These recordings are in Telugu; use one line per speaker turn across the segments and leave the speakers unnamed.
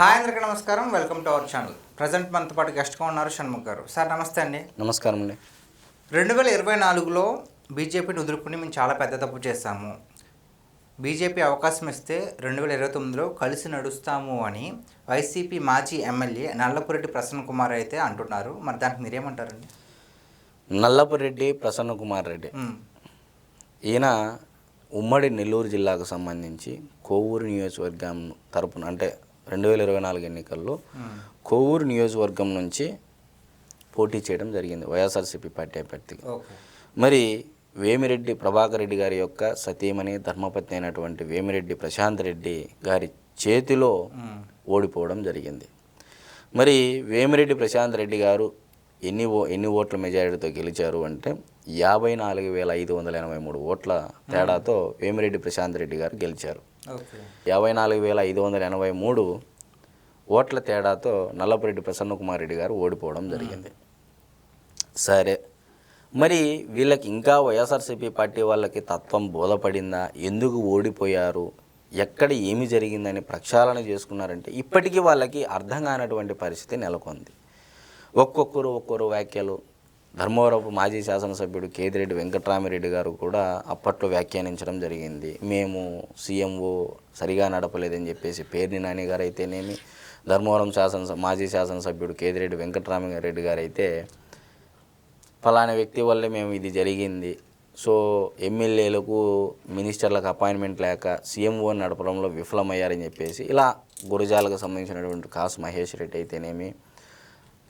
హాయ్ అందరికీ నమస్కారం. Welcome to our channel. Present మనతో పాటు గెస్ట్గా ఉన్నారు షణ్ముఖ్ గారు. సార్ నమస్తే అండి.
నమస్కారం అండి.
రెండు వేల ఇరవై నాలుగులో బీజేపీని ఎదుర్కొని మేము చాలా పెద్ద తప్పు చేస్తాము బీజేపీ అవకాశం ఇస్తే రెండు వేల ఇరవై తొమ్మిదిలో కలిసి నడుస్తాము అని వైసీపీ మాజీ ఎమ్మెల్యే నల్లపురెడ్డి ప్రసన్న కుమార్ అయితే అంటున్నారు. మరి దానికి మీరేమంటారండి?
నల్లపురెడ్డి ప్రసన్న కుమార్ రెడ్డి. ఈయన ఉమ్మడి నెల్లూరు జిల్లాకు సంబంధించి కోవూరు నియోజకవర్గం తరపున అంటే రెండు వేల ఇరవై నాలుగు ఎన్నికల్లో కోవూరు నియోజకవర్గం నుంచి పోటీ చేయడం జరిగింది వైఎస్ఆర్సీపీ పార్టీ అభ్యర్థిగా.
ఓకే.
మరి వేమిరెడ్డి ప్రభాకర్ రెడ్డి గారి యొక్క సతీమణి ధర్మపత్ని అయినటువంటి వేమిరెడ్డి ప్రశాంత్ రెడ్డి గారి చేతిలో ఓడిపోవడం జరిగింది. మరి వేమిరెడ్డి ప్రశాంత్ రెడ్డి గారు ఎన్ని ఓ ఎన్ని ఓట్ల మెజారిటీతో గెలిచారు అంటే యాభై నాలుగు వేల ఐదు వందల ఎనభై మూడు ఓట్ల తేడాతో వేమిరెడ్డి ప్రశాంత్ రెడ్డి గారు గెలిచారు. యాభై నాలుగు వేల ఐదు వందల ఎనభై మూడు ఓట్ల తేడాతో నల్లపురెడ్డి ప్రసన్న కుమార్ రెడ్డి గారు ఓడిపోవడం జరిగింది. సరే. మరి వీళ్ళకి ఇంకా వైఎస్ఆర్సీపీ పార్టీ వాళ్ళకి తత్వం బోధపడిందా? ఎందుకు ఓడిపోయారు? ఎక్కడ ఏమి జరిగిందని ప్రక్షాళన చేసుకున్నారంటే ఇప్పటికీ వాళ్ళకి అర్థం కానటువంటి పరిస్థితి నెలకొంది. ఒక్కొక్కరు ఒక్కొక్కరు వ్యాఖ్యలు. ధర్మవరపు మాజీ శాసనసభ్యుడు కేదిరెడ్డి వెంకట్రామిరెడ్డి గారు కూడా అప్పట్లో వ్యాఖ్యానించడం జరిగింది. మేము సీఎంఓ సరిగా నడపలేదని చెప్పేసి పేర్ని నాని గారు అయితేనేమి ధర్మవరం శాసన మాజీ శాసనసభ్యుడు కేదిరెడ్డి వెంకట్రామిరెడ్డి గారు అయితే ఫలానా వ్యక్తి వల్లే మేము ఇది జరిగింది. సో ఎమ్మెల్యేలకు మినిస్టర్లకు అపాయింట్మెంట్ లేక సీఎంఓ నడపడంలో విఫలమయ్యారని చెప్పేసి ఇలా గురజాలకు సంబంధించినటువంటి కాసు మహేష్ రెడ్డి అయితేనేమి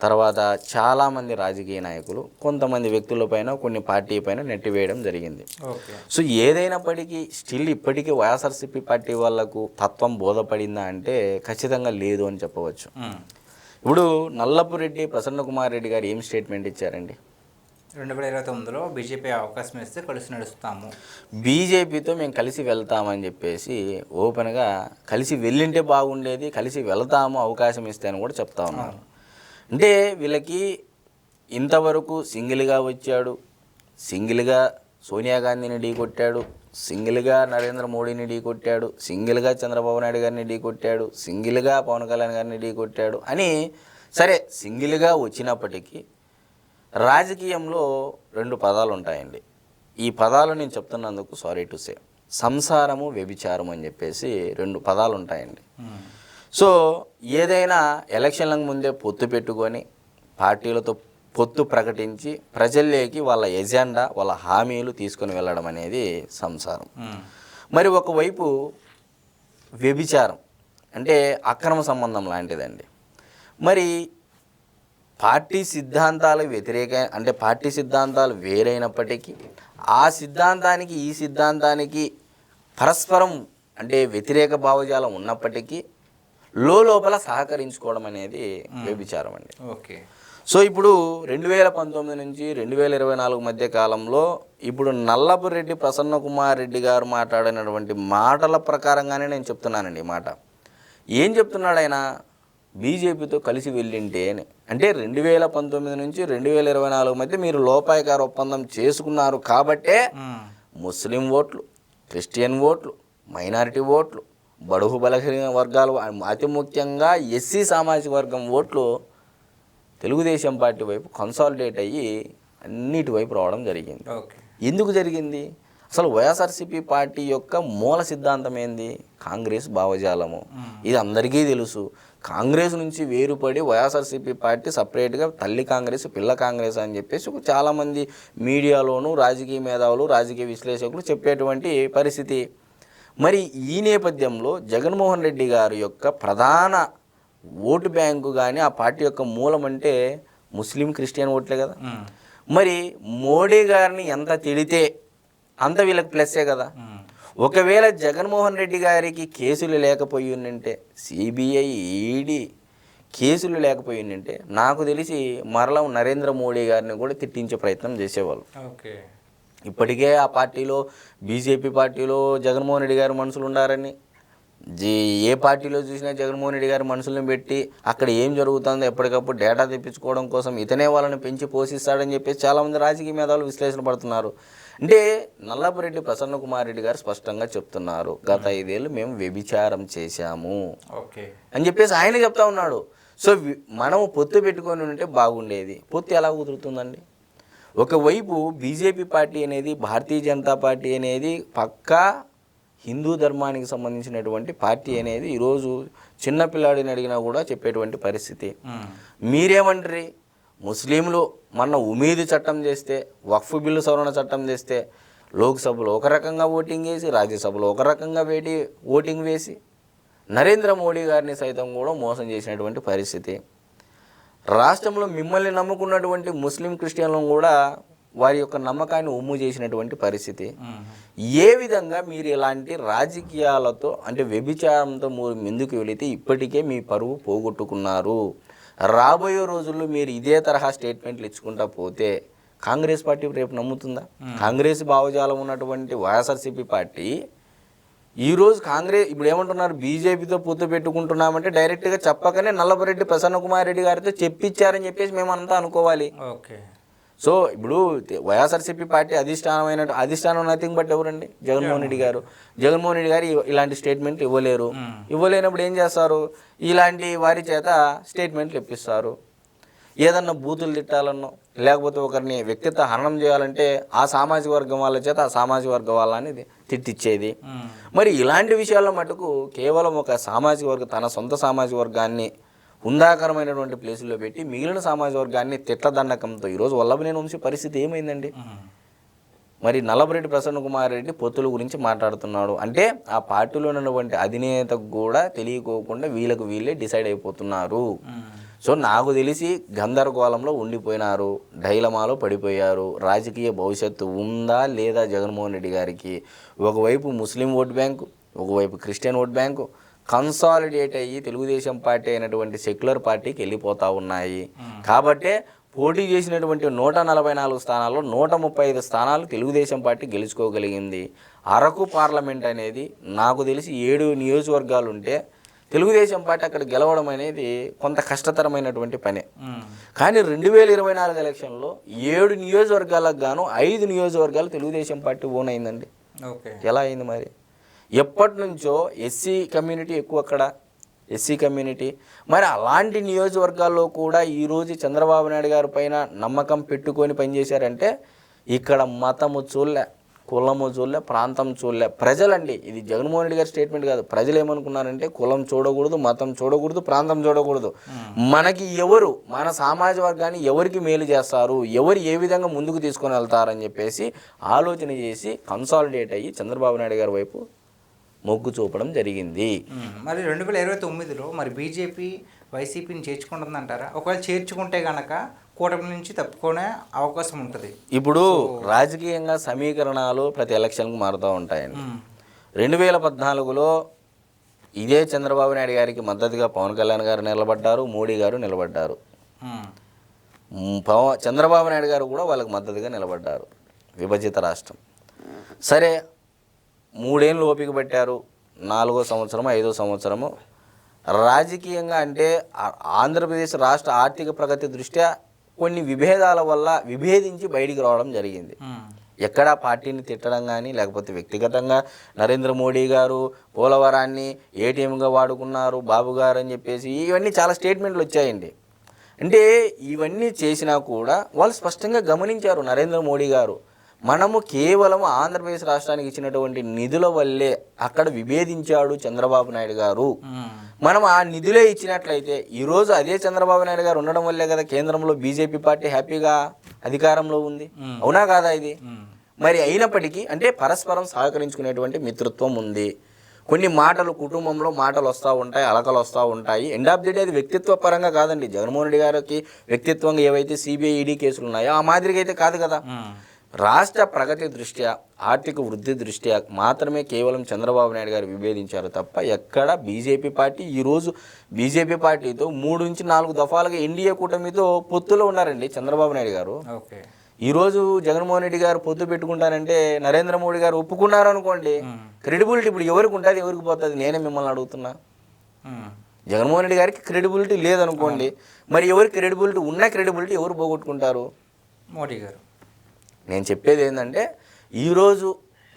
తర్వాత చాలామంది రాజకీయ నాయకులు కొంతమంది వ్యక్తులపైన కొన్ని పార్టీ పైన నెట్టివేయడం జరిగింది. సో ఏదైనప్పటికీ స్టిల్ ఇప్పటికీ వైఎస్ఆర్సీపీ పార్టీ వాళ్ళకు తత్వం బోధపడిందా అంటే ఖచ్చితంగా లేదు అని చెప్పవచ్చు. ఇప్పుడు నల్లపురెడ్డి ప్రసన్న కుమార్ రెడ్డి గారు ఏం స్టేట్మెంట్ ఇచ్చారండి?
రెండు వేల ఇరవై తొమ్మిదిలో బీజేపీ అవకాశం ఇస్తే కలిసి నడుస్తాము.
బీజేపీతో మేము కలిసి వెళ్తామని చెప్పేసి ఓపెన్గా కలిసి వెళ్ళింటే బాగుండేది కలిసి వెళ్తాము అవకాశం ఇస్తే అని కూడా చెప్తా ఉన్నారు. అంటే వీళ్ళకి ఇంతవరకు సింగిల్గా వచ్చాడు. సింగిల్గా సోనియా గాంధీని ఢీ కొట్టాడు. సింగిల్గా నరేంద్ర మోడీని ఢీ కొట్టాడు. సింగిల్గా చంద్రబాబు నాయుడు గారిని ఢీ కొట్టాడు. సింగిల్గా పవన్ కళ్యాణ్ గారిని ఢీ కొట్టాడు అని సరే సింగిల్గా వచ్చినప్పటికీ రాజకీయంలో రెండు పదాలు ఉంటాయండి. ఈ పదాలు నేను చెప్తున్నందుకు సారీ టు సే. సంసారము వ్యభిచారం అని చెప్పేసి రెండు పదాలు ఉంటాయండి. సో ఏదైనా ఎలక్షన్లకు ముందే పొత్తు పెట్టుకొని పార్టీలతో పొత్తు ప్రకటించి ప్రజల్లోకి వాళ్ళ ఎజెండా వాళ్ళ హామీలు తీసుకొని వెళ్ళడం అనేది సంసారం. మరి ఒకవైపు వ్యభిచారం అంటే అక్రమ సంబంధం లాంటిదండి. మరి పార్టీ సిద్ధాంతాలు వ్యతిరేక అంటే పార్టీ సిద్ధాంతాలు వేరైనప్పటికీ ఆ సిద్ధాంతానికి ఈ సిద్ధాంతానికి పరస్పరం అంటే వ్యతిరేక భావజాలం ఉన్నప్పటికీ లోపల సహకరించుకోవడం అనేది వ్యభిచారం అండి.
ఓకే.
సో ఇప్పుడు రెండు వేల పంతొమ్మిది నుంచి రెండు వేల ఇరవై నాలుగు మధ్య కాలంలో ఇప్పుడు నల్లపురెడ్డి ప్రసన్న కుమార్ రెడ్డి గారు మాట్లాడినటువంటి మాటల ప్రకారంగానే నేను చెప్తున్నానండి ఈ మాట. ఏం చెప్తున్నాడు ఆయన బీజేపీతో కలిసి వెళ్ళింటే అని అంటే రెండు వేల పంతొమ్మిది నుంచి రెండు వేల ఇరవై నాలుగు మధ్య మీరు లోపాయకార ఒప్పందం చేసుకున్నారు కాబట్టే ముస్లిం ఓట్లు క్రిస్టియన్ ఓట్లు మైనారిటీ ఓట్లు బడుగు బలహీన వర్గాలు అతి ముఖ్యంగా ఎస్సీ సామాజిక వర్గం ఓట్లు తెలుగుదేశం పార్టీ వైపు కన్సాలిడేట్ అయ్యి అన్నిటి వైపు రావడం జరిగింది. ఎందుకు జరిగింది? అసలు వైఎస్ఆర్సీపీ పార్టీ యొక్క మూల సిద్ధాంతం ఏంది? కాంగ్రెస్ భావజాలము. ఇది అందరికీ తెలుసు. కాంగ్రెస్ నుంచి వేరుపడి వైఎస్ఆర్సీపీ పార్టీ సపరేట్గా తల్లి కాంగ్రెస్ పిల్ల కాంగ్రెస్ అని చెప్పేసి చాలామంది మీడియాలోను రాజకీయ మేధావులు రాజకీయ విశ్లేషకులు చెప్పేటువంటి పరిస్థితి. మరి ఈ నేపథ్యంలో జగన్మోహన్ రెడ్డి గారి యొక్క ప్రధాన ఓటు బ్యాంకు కానీ ఆ పార్టీ యొక్క మూలం అంటే ముస్లిం క్రిస్టియన్ ఓట్లే కదా. మరి మోడీ గారిని ఎంత తిడితే అంత వీళ్ళకి ప్లస్సే కదా. ఒకవేళ జగన్మోహన్ రెడ్డి గారికి కేసులు లేకపోయి ఉండింటే సిబిఐ ఈడీ కేసులు లేకపోయి ఉండింటే నాకు తెలిసి మరలా నరేంద్ర మోడీ గారిని కూడా తిట్టించే ప్రయత్నం చేసేవాళ్ళు.
ఓకే.
ఇప్పటికే ఆ పార్టీలో బీజేపీ పార్టీలో జగన్మోహన్ రెడ్డి గారి మనుషులు ఉండారని జీ ఏ పార్టీలో చూసినా జగన్మోహన్ రెడ్డి గారి మనుషులను పెట్టి అక్కడ ఏం జరుగుతుందో ఎప్పటికప్పుడు డేటా తెప్పించుకోవడం కోసం ఇతనే వాళ్ళని పెంచి పోషిస్తాడని చెప్పేసి చాలామంది రాజకీయ మేధావులు విశ్లేషణ పడుతున్నారు. అంటే నల్లపురెడ్డి ప్రసన్న కుమార్ రెడ్డి గారు స్పష్టంగా చెప్తున్నారు గత ఐదేళ్ళు మేము వ్యభిచారం చేశాము
ఓకే.
అని చెప్పేసి ఆయన చెప్తా ఉన్నాడు. సో మనం పొత్తు పెట్టుకొని ఉంటే బాగుండేది. పొత్తు ఎలా కుదురుతుందండి? ఒకవైపు బీజేపీ పార్టీ అనేది భారతీయ జనతా పార్టీ అనేది పక్కా హిందూ ధర్మానికి సంబంధించినటువంటి పార్టీ అనేది ఈరోజు చిన్నపిల్లాడిని అడిగినా కూడా చెప్పేటువంటి పరిస్థితి. మీరేమంటారు? ముస్లింలు మొన్న ఉమీదు చట్టం చేస్తే వక్ఫ్ బిల్లు సవరణ చట్టం చేస్తే లోక్సభలో ఒక రకంగా ఓటింగ్ వేసి రాజ్యసభలో ఒక రకంగా వేటి ఓటింగ్ వేసి నరేంద్ర మోడీ గారిని సైతం కూడా మోసం చేసినటువంటి పరిస్థితి. రాష్ట్రంలో మిమ్మల్ని నమ్ముకున్నటువంటి ముస్లిం క్రిస్టియన్లను కూడా వారి యొక్క నమ్మకాన్ని ఉమ్ము చేసినటువంటి పరిస్థితి. ఏ విధంగా మీరు ఇలాంటి రాజకీయాలతో అంటే వ్యభిచారంతో మీరు ముందుకు వెళితే ఇప్పటికే మీ పరువు పోగొట్టుకున్నారు. రాబోయే రోజుల్లో మీరు ఇదే తరహా స్టేట్మెంట్లు ఇచ్చుకుంటా పోతే కాంగ్రెస్ పార్టీ రేపు నమ్ముతుందా? కాంగ్రెస్ భావజాలం ఉన్నటువంటి వైఎస్ఆర్సీపీ పార్టీ ఈ రోజు కాంగ్రెస్ ఇప్పుడు ఏమంటున్నారు? బీజేపీతో పొత్తు పెట్టుకుంటున్నామంటే డైరెక్ట్గా చెప్పకనే నల్లబరెడ్డి ప్రసన్న కుమార్ రెడ్డి గారితో చెప్పించారని చెప్పేసి మేమంతా అనుకోవాలి.
ఓకే.
సో ఇప్పుడు వైఎస్ఆర్సీపీ పార్టీ అధిష్టానమైన అధిష్టానం నథింగ్ బట్ ఎవరండి? జగన్మోహన్ రెడ్డి గారు. జగన్మోహన్ రెడ్డి గారు ఇలాంటి స్టేట్మెంట్లు ఇవ్వలేరు. ఇవ్వలేనప్పుడు ఏం చేస్తారు? ఇలాంటి వారి చేత స్టేట్మెంట్లు ఇప్పిస్తారు. ఏదన్నా బూతులు తిట్టాలన్నో లేకపోతే ఒకరిని వ్యక్తిత్వ హరణం చేయాలంటే ఆ సామాజిక వర్గం వాళ్ళ చేత ఆ సామాజిక వర్గం వాళ్ళని తిట్టిచ్చేది. మరి ఇలాంటి విషయాల్లో మటుకు కేవలం ఒక సామాజిక వర్గం తన సొంత సామాజిక వర్గాన్ని హుందాకరమైనటువంటి ప్లేసుల్లో పెట్టి మిగిలిన సామాజిక వర్గాన్ని తిట్లదండకంతో ఈరోజు వల్లభనేని వంశీ పరిస్థితి ఏమైందండి? మరి నల్లబరెడ్డి ప్రసన్న కుమార్ రెడ్డి పొత్తుల గురించి మాట్లాడుతున్నాడు. అంటే ఆ పార్టీలో ఉన్నటువంటి అధినేతకు కూడా తెలియకోకుండా వీళ్ళకు వీళ్ళే డిసైడ్ అయిపోతున్నారు. సో నాకు తెలిసి గందరగోళంలో ఉండిపోయినారు డైలమాలో పడిపోయారు. రాజకీయ భవిష్యత్తు ఉందా లేదా జగన్మోహన్ రెడ్డి గారికి? ఒకవైపు ముస్లిం ఓట్ బ్యాంకు ఒకవైపు క్రిస్టియన్ ఓట్ బ్యాంకు కన్సాలిడేట్ అయ్యి తెలుగుదేశం పార్టీ అయినటువంటి సెక్యులర్ పార్టీకి వెళ్ళిపోతా ఉన్నాయి. కాబట్టే పోటీ చేసినటువంటి నూట నలభై నాలుగు స్థానాల్లో నూట ముప్పై ఐదు స్థానాలు తెలుగుదేశం పార్టీ గెలుచుకోగలిగింది. అరకు పార్లమెంట్ అనేది నాకు తెలిసి ఏడు నియోజకవర్గాలు ఉంటే తెలుగుదేశం పార్టీ అక్కడ గెలవడం అనేది కొంత కష్టతరమైనటువంటి పనే. కానీ రెండు వేల ఇరవై నాలుగు ఎలక్షన్లో ఏడు నియోజకవర్గాలకు గాను ఐదు నియోజకవర్గాలు తెలుగుదేశం పార్టీ ఓన్ అయిందండి.
ఓకే.
ఎలా అయింది మరి? ఎప్పటి నుంచో ఎస్సీ కమ్యూనిటీ ఎక్కువ అక్కడ ఎస్సీ కమ్యూనిటీ. మరి అలాంటి నియోజకవర్గాల్లో కూడా ఈరోజు చంద్రబాబు నాయుడు గారి పైన నమ్మకం పెట్టుకొని పనిచేశారంటే ఇక్కడ మతము చూడలే. కులము చూడలే ప్రాంతం చూడలే. ప్రజలండి ఇది జగన్మోహన్ రెడ్డి గారి స్టేట్మెంట్ కాదు. ప్రజలు ఏమనుకున్నారంటే కులం చూడకూడదు మతం చూడకూడదు ప్రాంతం చూడకూడదు. మనకి ఎవరు మన సామాజిక వర్గాన్ని ఎవరికి మేలు చేస్తారు ఎవరు ఏ విధంగా ముందుకు తీసుకొని వెళ్తారని చెప్పేసి ఆలోచన చేసి కన్సాలిడేట్ అయ్యి చంద్రబాబు నాయుడు గారి వైపు మొగ్గు చూపడం జరిగింది.
మరి రెండు వేల ఇరవై తొమ్మిదిలో మరి బీజేపీ వైసీపీని చేర్చుకుంటుందంటారా? ఒకవేళ చేర్చుకుంటే గనక కూటమి నుంచి తప్పుకునే అవకాశం ఉంటుంది.
ఇప్పుడు రాజకీయంగా సమీకరణాలు ప్రతి ఎలక్షన్కి మారుతూ ఉంటాయండి. రెండు వేల పద్నాలుగులో ఇదే చంద్రబాబు నాయుడు గారికి మద్దతుగా పవన్ కళ్యాణ్ గారు నిలబడ్డారు మోడీ గారు నిలబడ్డారు.
మ్మ్.
మ్, పవ- చంద్రబాబు నాయుడు గారు కూడా వాళ్ళకి మద్దతుగా నిలబడ్డారు విభజిత రాష్ట్రం. సరే మూడేళ్ళు ఓపిక పెట్టారు నాలుగో సంవత్సరము ఐదో సంవత్సరము. రాజకీయంగా అంటే ఆంధ్రప్రదేశ్ రాష్ట్ర ఆర్థిక ప్రగతి దృష్ట్యా కొన్ని విభేదాల వల్ల విభేదించి బయటికి రావడం జరిగింది. ఎక్కడా పార్టీని తిట్టడం కానీ లేకపోతే వ్యక్తిగతంగా నరేంద్ర మోడీ గారు పోలవరాన్ని ఏటీఎంగా వాడుకున్నారు బాబు గారు అని చెప్పేసి ఇవన్నీ చాలా స్టేట్మెంట్లు వచ్చాయండి. అంటే ఇవన్నీ చేసినా కూడా వాళ్ళు స్పష్టంగా గమనించారు నరేంద్ర మోడీ గారు. మనము కేవలం ఆంధ్రప్రదేశ్ రాష్ట్రానికి ఇచ్చినటువంటి నిధుల వల్లే అక్కడ విభేదించాడు చంద్రబాబు నాయుడు గారు. మనం ఆ నిధులే ఇచ్చినట్లయితే ఈరోజు అదే చంద్రబాబు నాయుడు గారు ఉండడం వల్లే కదా కేంద్రంలో బీజేపీ పార్టీ హ్యాపీగా అధికారంలో ఉంది. అవునా కాదా ఇది. మరి అయినప్పటికీ అంటే పరస్పరం సహకరించుకునేటువంటి మిత్రత్వం ఉంది కొన్ని మాటలు కుటుంబంలో మాటలు వస్తూ ఉంటాయి అలకలు వస్తూ ఉంటాయి ఎండ్ ఆఫ్ ది డే అది వ్యక్తిత్వ పరంగా కాదండి జగన్మోహన్ రెడ్డి గారికి వ్యక్తిత్వంగా ఏవైతే సిబిఐ ఈడీ కేసులు ఉన్నాయో ఆ మాదిరిగా అయితే కాదు కదా. రాష్ట్ర ప్రగతి దృష్ట్యా ఆర్థిక వృద్ధి దృష్ట్యా మాత్రమే కేవలం చంద్రబాబు నాయుడు గారు విభేదించారు తప్ప ఎక్కడ బీజేపీ పార్టీ ఈరోజు బీజేపీ పార్టీతో మూడు నుంచి నాలుగు దఫాలుగా ఎన్డీఏ కూటమితో పొత్తులో ఉన్నారండి చంద్రబాబు నాయుడు గారు.
ఓకే.
ఈరోజు జగన్మోహన్ రెడ్డి గారు పొత్తు పెట్టుకుంటానంటే నరేంద్ర మోడీ గారు ఒప్పుకున్నారు అనుకోండి. క్రెడిబిలిటీ ఇప్పుడు ఎవరికి ఉంటుంది ఎవరికి పోతుంది? నేనే మిమ్మల్ని అడుగుతున్నా. జగన్మోహన్ రెడ్డి గారికి క్రెడిబిలిటీ లేదనుకోండి. మరి ఎవరికి క్రెడిబిలిటీ ఉన్న క్రెడిబిలిటీ ఎవరు పోగొట్టుకుంటారు?
మోడీ గారు.
నేను చెప్పేది ఏంటంటే ఈరోజు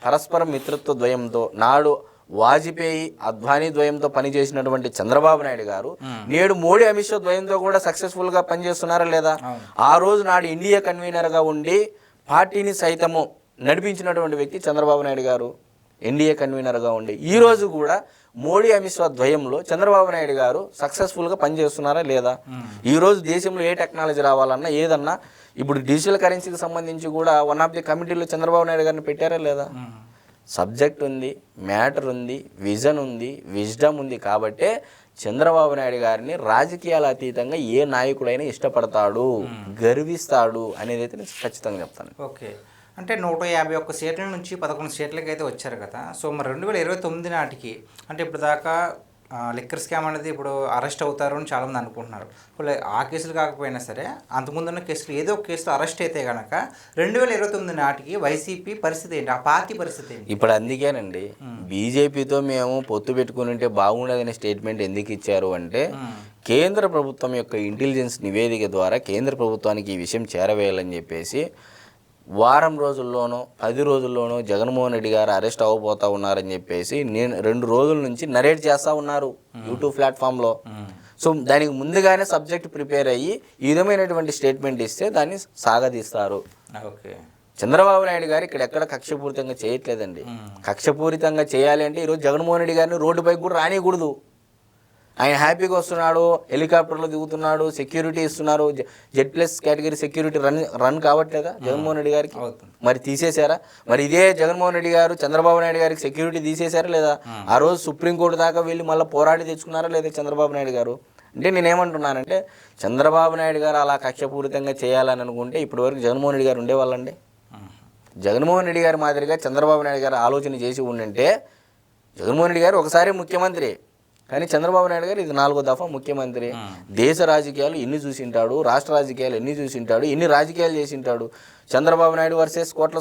పరస్పర మిత్రత్వ ద్వయంతో నాడు వాజ్పేయి అద్వానీ ద్వయంతో పనిచేసినటువంటి చంద్రబాబు నాయుడు గారు నేడు మోడీ అమిత్ షా ద్వయంతో కూడా సక్సెస్ఫుల్గా పనిచేస్తున్నారా లేదా? ఆ రోజు నాడు ఇండియా కన్వీనర్గా ఉండి పార్టీని సైతము నడిపించినటువంటి వ్యక్తి చంద్రబాబు నాయుడు గారు ఎన్డీఏ కన్వీనర్గా ఉండి. ఈ రోజు కూడా మోడీ అమిత్ షా ద్వయంలో చంద్రబాబు నాయుడు గారు సక్సెస్ఫుల్గా పనిచేస్తున్నారా లేదా? ఈ రోజు దేశంలో ఏ టెక్నాలజీ రావాలన్నా ఏదన్నా ఇప్పుడు డిజిటల్ కరెన్సీకి సంబంధించి కూడా వన్ ఆఫ్ ది కమిటీలో చంద్రబాబు నాయుడు గారిని పెట్టారా లేదా? సబ్జెక్ట్ ఉంది మ్యాటర్ ఉంది విజన్ ఉంది విజ్డమ్ ఉంది కాబట్టే చంద్రబాబు నాయుడు గారిని రాజకీయాల అతీతంగా ఏ నాయకుడైనా ఇష్టపడతాడు గర్విస్తాడు అనేది అయితే నేను ఖచ్చితంగా చెప్తాను.
ఓకే. అంటే నూట యాభై ఒక్క సీట్ల నుంచి పదకొండు సీట్లకి అయితే వచ్చారు కదా. సో మరి రెండు వేల ఇరవై తొమ్మిది నాటికి అంటే ఇప్పుడు దాకా లిక్కర్ స్కామ్ అనేది ఇప్పుడు అరెస్ట్ అవుతారు అని చాలామంది అనుకుంటున్నారు. ఆ కేసులు కాకపోయినా సరే అంతకుముందున్న కేసులు ఏదో ఒక కేసులో అరెస్ట్ అయితే కనుక రెండు వేల ఇరవై తొమ్మిది నాటికి వైసీపీ పరిస్థితి ఏంటి? ఆ పార్టీ పరిస్థితి ఏంటి?
ఇప్పుడు అందుకేనండి బీజేపీతో మేము పొత్తు పెట్టుకుని ఉంటే బాగుండదనే స్టేట్మెంట్ ఎందుకు ఇచ్చారు అంటే కేంద్ర ప్రభుత్వం యొక్క ఇంటెలిజెన్స్ నివేదిక ద్వారా కేంద్ర ప్రభుత్వానికి ఈ విషయం చేరవేయాలని చెప్పేసి వారం రోజుల్లోనో పది రోజుల్లోనో జగన్మోహన్ రెడ్డి గారు అరెస్ట్ అవ్వబోతా ఉన్నారని చెప్పేసి నేను రెండు రోజుల నుంచి నరేట్ చేస్తూ ఉన్నారు యూట్యూబ్ ప్లాట్ఫామ్లో. సో దానికి ముందుగానే సబ్జెక్ట్ ప్రిపేర్ అయ్యి ఈ విధమైనటువంటి స్టేట్మెంట్ ఇస్తే దాన్ని సాగదీస్తారు.
ఓకే.
చంద్రబాబు నాయుడు గారు ఇక్కడ ఎక్కడ కక్షపూరితంగా చేయట్లేదండి. కక్షపూరితంగా చేయాలి అంటే ఈరోజు జగన్మోహన్ రెడ్డి గారిని రోడ్డుపైకి కూడా రానియకూడదు. ఆయన హ్యాపీగా వస్తున్నాడు హెలికాప్టర్లో దిగుతున్నాడు సెక్యూరిటీ ఇస్తున్నారు Z plus category security run run కావట్లేదా జగన్మోహన్ రెడ్డి గారికి. మరి తీసేశారా? మరి ఇదే జగన్మోహన్ రెడ్డి గారు చంద్రబాబు నాయుడు గారికి సెక్యూరిటీ తీసేశారా లేదా? ఆ. రోజు సుప్రీంకోర్టు దాకా వెళ్ళి మళ్ళీ పోరాడి తెచ్చుకున్నారా లేదా చంద్రబాబు నాయుడు గారు? అంటే నేనేమంటున్నానంటే చంద్రబాబు నాయుడు గారు అలా కక్షపూరితంగా చేయాలని అనుకుంటే ఇప్పటివరకు జగన్మోహన్ రెడ్డి గారు ఉండేవాళ్ళండి. జగన్మోహన్ రెడ్డి గారి మాదిరిగా చంద్రబాబు నాయుడు గారు ఆలోచన చేసి ఉండంటే జగన్మోహన్ రెడ్డి గారు ఒకసారి ముఖ్యమంత్రి కానీ చంద్రబాబు నాయుడు గారు ఇది నాలుగో దఫా ముఖ్యమంత్రి. దేశ రాజకీయాలు ఎన్ని చూసింటాడు రాష్ట్ర రాజకీయాలు ఎన్ని చూసింటాడు ఎన్ని రాజకీయాలు చేసింటాడు? Chandrababu Naidu versus Kotla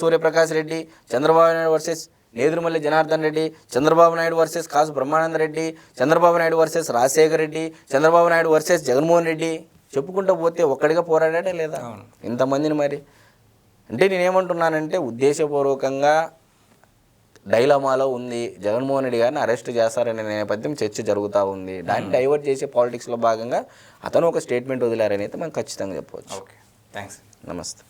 Suryaprakash Reddy Chandrababu Naidu versus Nedurumalli Janardhan Reddy Chandrababu Naidu versus Kasu Brahmananda Reddy Chandrababu Naidu versus Rajasekhar Reddy Chandrababu Naidu versus Jaganmohan Reddy చెప్పుకుంటూ పోతే ఒక్కడిగా పోరాడాడే లేదా? ఇంతమందిని మరి. అంటే నేనేమంటున్నానంటే ఉద్దేశపూర్వకంగా డైలమాలో ఉంది. జగన్మోహన్ రెడ్డి గారిని అరెస్ట్ చేస్తారనే నేపథ్యం చర్చ జరుగుతూ ఉంది. దాన్ని డైవర్ట్ చేసే పాలిటిక్స్లో భాగంగా అతను ఒక స్టేట్మెంట్ వదిలారని అయితే మనం ఖచ్చితంగా చెప్పవచ్చు.
ఓకే థ్యాంక్స్
నమస్తే.